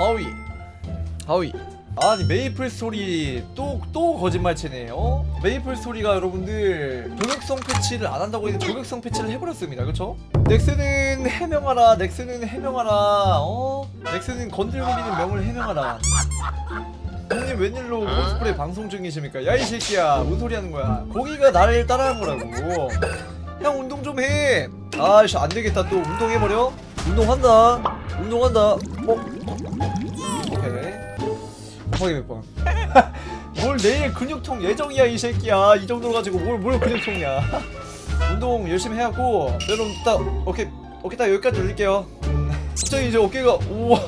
하위. 하위. 아니 메이플 스토리 또 또 거짓말 치네 어? 메이플 스토리가 여러분들 저격성 패치를 안 한다고 했는데 저격성 패치를 해버렸습니다. 그쵸? 넥슨은 해명하라 넥슨은 해명하라 어? 넥슨은 건들거리는 명을 해명하라. 형님 웬일로 코스프레 방송 중이십니까? 야 이 새끼야. 뭔 소리 하는 거야? 거기가 나를 따라한 거라고. 형 운동 좀해. 아씨 안되겠다. 또 운동해버려. 운동한다. 운동한다. 어? 오케이 곱하기 몇번. 뭘 내일 근육통 예정이야 이 새끼야. 이 정도 가지고 뭘 뭘 근육통이야. 운동 열심히 해갖고 여러분 딱 오케이 오케이 딱 여기까지 올릴게요. 음, 갑자기 이제 어깨가 우와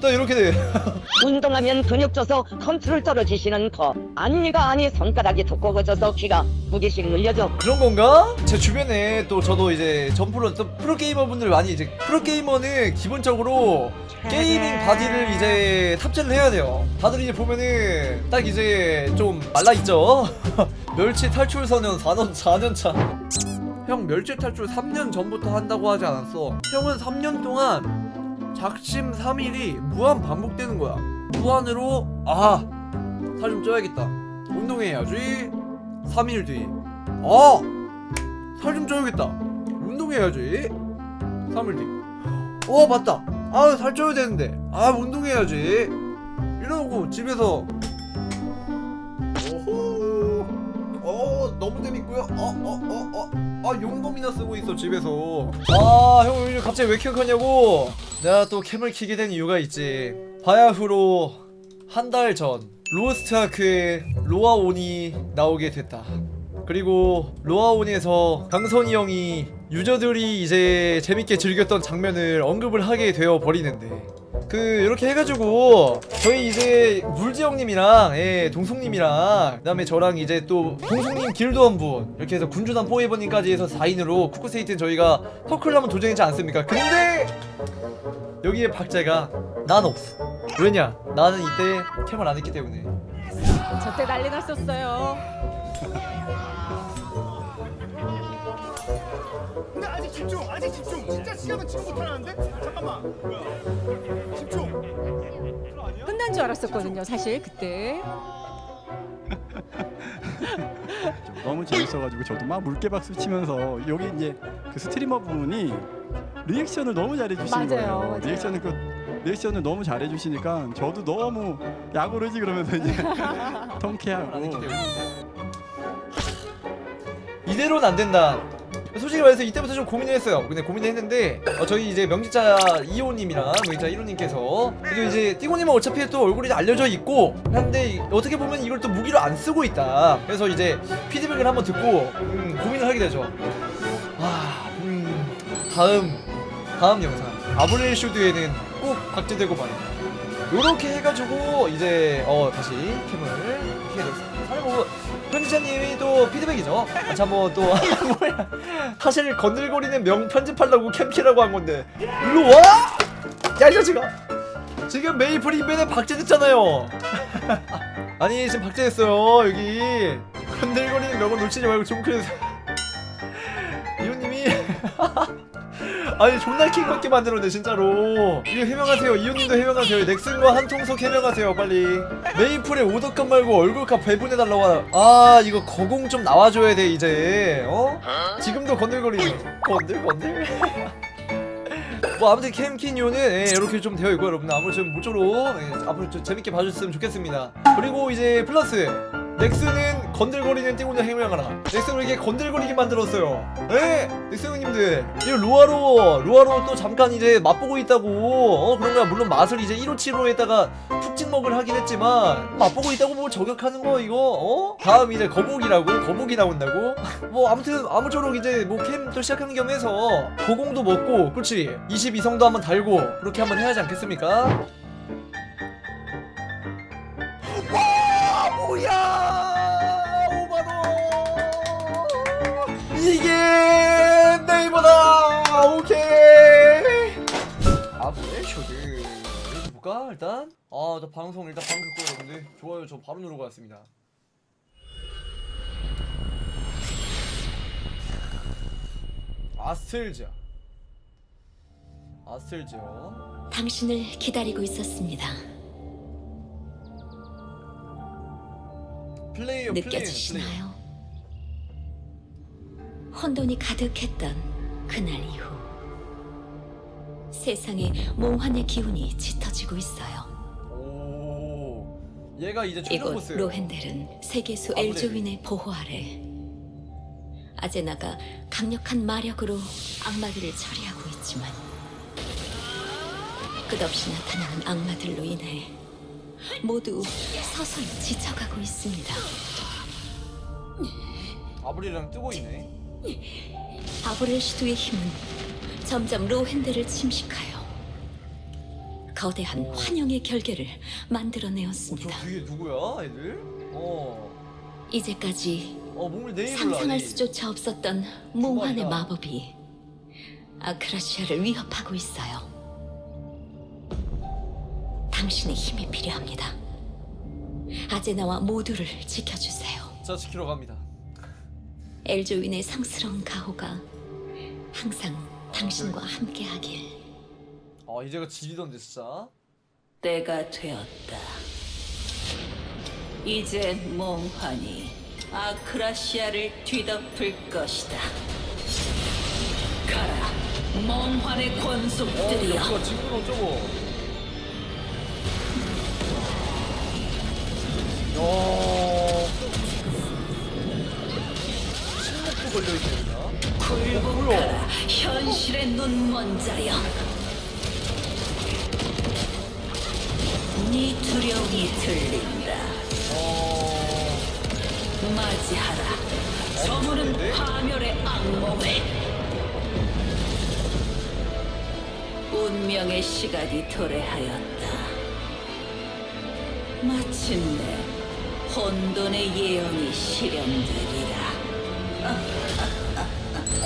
딱 이렇게 돼 운동하면 근육 져서 컨트롤 떨어지시는 거. 아니가 아니 손가락이 두꺼워져서 귀가 두 개씩 늘려져 그런 건가? 제 주변에 또 저도 이제 전프로 또 프로게이머 분들 많이 이제 프로게이머는 기본적으로 게이밍 바디를 이제 탑재를 해야 돼요. 다들 이제 보면은 딱 이제 좀 말라 있죠? 멸치 탈출 선언 4년, 4년 차. 형 멸치 탈출 3년 전부터 한다고 하지 않았어. 형은 3년 동안 작심 3일이 무한 반복되는 거야. 무한으로 아 살 좀 쪄야겠다. 운동해야지 3일 뒤. 아! 살 좀 쪄야겠다. 운동해야지 3일 뒤. 어, 맞다. 아, 살 쪄야 되는데. 아, 운동해야지 이러고 집에서. 오호 어, 너무 재밌고요. 어, 어, 어, 어 아, 용검이나 쓰고 있어 집에서. 아, 형 요즘 갑자기 왜 켰냐고. 내가 또 캠을 키게 된 이유가 있지. 바야흐로 한 달 전 로스트아크의 로아온이 나오게 됐다. 그리고 로아온에서 강선이 형이 유저들이 이제 재밌게 즐겼던 장면을 언급을 하게 되어 버리는데 그 이렇게 해가지고 저희 이제 물지 형님이랑 예, 동숙님이랑 그다음에 저랑 이제 또 동숙님 길도 한분 이렇게 해서 군주단 포에버님까지 해서 4인으로 쿠쿠세이트는 저희가 터클을 한번 도전했지 않습니까? 근데 여기에 박자가 난 없어 왜냐 나는 이때 캠을 안 했기 때문에 저때 난리 났었어요. 집중, 아직 집중. 진짜 시간은 지금 못하는데? 잠깐만. 집중. 끝난 줄 알았었거든요, 사실 그때. 너무 재밌어가지고 저도 막 물개 박수 치면서 여기 이제 그 스트리머 분이 리액션을 너무 잘해주시는 맞아요, 거예요. 맞아요. 리액션을 그 리액션을 너무 잘해주시니까 저도 너무 야구르지 그러면서 이제 안 통쾌하고 이대로는 안 된다. 솔직히 말해서 이때부터 좀 고민을 했어요. 근데 고민을 했는데 어, 저희 이제 명지자 2호님이랑 명지자 1호님께서 그리고 이제 띠고님은 어차피 또 얼굴이 알려져 있고 한데 어떻게 보면 이걸 또 무기로 안 쓰고 있다. 그래서 이제 피드백을 한번 듣고 음, 고민을 하게 되죠. 아, 음, 다음 다음 영상 아브렐 슈드에는 꼭 박제되고 말이다. 요렇게 해가지고 이제 어 다시 캠을 켜게 됐습니다. 사실 뭐 편집자님이 또 피드백이죠. 아, 참 뭐또 뭐야 사실 건들거리는 명 편집하려고 캠 키라고 한 건데 일로 와! 야 이 자식아! 지금 메이플 인벤에 박제됐잖아요. 아니 지금 박제됐어요 여기 건들거리는 명은 놓치지 말고 좀 그래서 이호님이 아니 존나 킹받게 만들었네 진짜로. 이거 해명하세요. 이호님도 해명하세요. 넥슨과 한통속 해명하세요 빨리. 메이플에 오더값 말고 얼굴값 배분해달라고 하나 아 이거 거공 좀 나와줘야 돼 이제. 어? 지금도 건들거리네. 건들 건들? 뭐 아무튼 캠킨 이유는 예, 이렇게 좀 되어 있고 여러분 아무튼 모쪼록 예, 앞으로 좀 재밌게 봐주셨으면 좋겠습니다. 그리고 이제 플러스 넥슨은 건들거리는 띵혼자 해명하라 넥슨을 이렇게 건들거리게 만들었어요. 예? 넥슨 형님들. 이 로아로 로아로 또 잠깐 이제 맛보고 있다고. 어 그런 거야 물론 맛을 이제 157호에다가 푹 찍먹을 하긴 했지만 맛보고 있다고 뭐 저격하는 거 이거 어? 다음 이제 거북이라고 거북이 나온다고? 뭐 아무튼 아무쪼록 이제 뭐 캠 또 시작하는 겸해서 고공도 먹고 그렇지. 22성도 한번 달고 그렇게 한번 해야 하지 않겠습니까 와 뭐야 오바도. 이게 네이버다 오케이. 아 뭐야 이거 볼까 일단? 아저 방송 일단 방금 끄고 여러분들. 좋아요 저 바로 누르고 왔습니다. 아스텔자 아스텔즈요 당신을 기다리고 있었습니다. 플레이어 플레이어 플레이 느껴지시나요? 혼돈이 가득했던 그날 이후 세상에 몽환의 기운이 짙어지고 있어요. 오 얘가 이제 이곳 보스예요 로헨델은 세계수 아무래도. 엘조윈의 보호 아래 아제나가 강력한 마력으로 악마들을 처리하고 있지만 끝없이 나타나는 악마들로 인해 모두 서서히 지쳐가고 있습니다. 아브릴이랑 뜨고 있네 아브렐 시도의 힘은 점점 로헨델을 침식하여 거대한 환영의 결계를 어, 만들어내었습니다. 저 뒤에 누구야 애들? 어, 이제까지 어 몸을 상상할 수조차 없었던 몽환의. 마법이 아크라시아를 위협하고 있어요. 당신의 힘이 필요합니다. 아제나와 모두를 지켜주세요. 자 지키러 갑니다 엘조윈의 상스러운 가호가 항상 당신과 함께하길. 아 이제가 지리던데 진짜 때가 되었다. 이제 몽환이 아크라시아를 뒤덮을 것이다. 가라, 몽환의 어 권속들이여. 역수가 지금 어쩌고 걸려있네 그냥 굴복하라, 현실의 눈먼 자여. 네 두려움이 들린다. 어... 맞이하라. 저무는 파멸의 악몽을. 운명의 시간이 도래하였다. 마침내 혼돈의 예언이 실현되리라.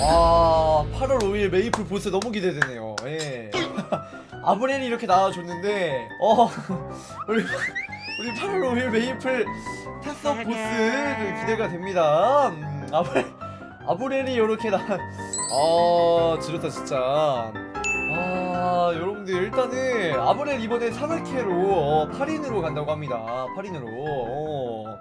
아 8월 5일 메이플 보스 너무 기대되네요. 예. 아브렐이 이렇게 나와줬는데 어 우리 우리 8월 5일 메이플 테스업 보스 그 기대가 됩니다. 음, 아브렐 아브렐이 이렇게 나아 지렸다 진짜. 아 여러분들 일단은 아브렐 이번에 3회캐로 어, 8인으로 간다고 합니다. 8인으로. 어.